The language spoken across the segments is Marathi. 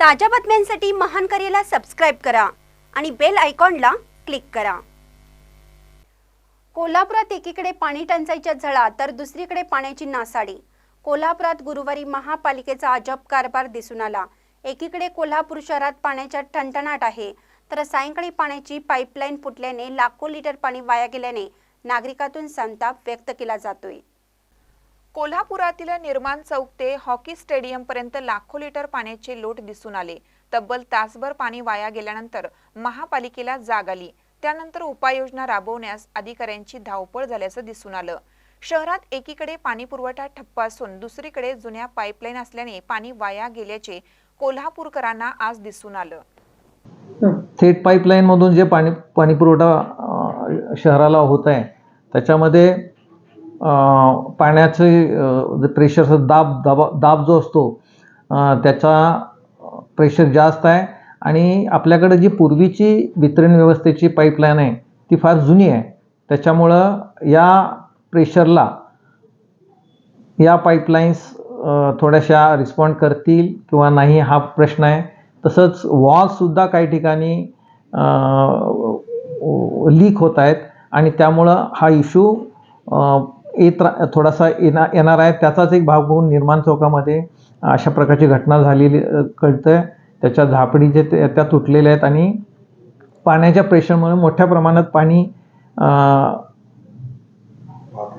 ताज्या बातम्यांसाठी महान करेला सबस्क्राईब करा आणि बेल आयकॉनला क्लिक करा. कोल्हापुरात एकीकडे पाणी टंचाईच्या झळा तर दुसरीकडे पाण्याची नासाडी. कोल्हापुरात गुरुवारी महापालिकेचा अजब कारभार दिसून आला. एकीकडे कोल्हापूर शहरात पाण्याच्या ठणठणाट आहे तर सायंकाळी पाण्याची पाईपलाईन फुटल्याने लाखो लिटर पाणी वाया गेल्याने नागरिकातून संताप व्यक्त केला जातोय. कोल्हापुरातील निर्माण चौक ते हॉकी स्टेडियम पर्यंत लाखो लिटर पाण्याचे लोट दिसून आले. तब्बल तासभर पाणी वाया गेल्यानंतर महापालिकेला जाग आली. त्यानंतर उपाययोजना राबवण्यास अधिकाऱ्यांची धावपळ झाल्याचं दिसून आलं. शहरात एकीकडे पाणी पुरवठा ठप्प असून दुसरीकडे जुन्या पाईपलाईन असल्याने पाणी वाया गेल्याचे कोल्हापूरकरांना आज दिसून आलं. थेट पाईपलाईनमधून जे पाणी पाणी पुरवठा शहराला होत आहे त्याच्यामध्ये पाण्याचे जे प्रेशरचा दाब दाबा दाब जो असतो त्याचा प्रेशर जास्त आहे. आणि आपल्याकडे जी पूर्वीची वितरण व्यवस्थेची पाईपलाईन आहे ती फार जुनी आहे. त्याच्यामुळं या प्रेशरला या पाईपलाईन्स थोड्याशा रिस्पॉन्ड करतील किंवा नाही हा प्रश्न आहे. तसंच वॉल्ससुद्धा काही ठिकाणी लीक होत आहेत. आणि त्यामुळं हा इश्यू येत रा थोडासा येणार येणार आहे. त्याचाच एक भाग होऊन निर्माण चौकामध्ये अशा प्रकारची घटना झालेली कळतं आहे त्याच्या झापडी जे ते- त्या तुटलेल्या आहेत आणि पाण्याच्या प्रेशरमुळे मोठ्या प्रमाणात पाणी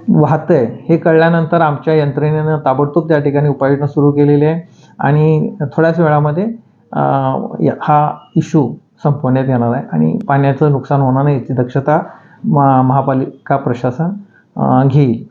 वाहतं आहे हे कळल्यानंतर आमच्या यंत्रणेनं ताबडतोब त्या ठिकाणी उपाययोजना सुरू केलेली आहे. आणि थोड्याच वेळामध्ये हा इश्यू संपवण्यात येणार आहे. आणि पाण्याचं नुकसान होणार नाही याची दक्षता मा महापालिका प्रशासन घेईल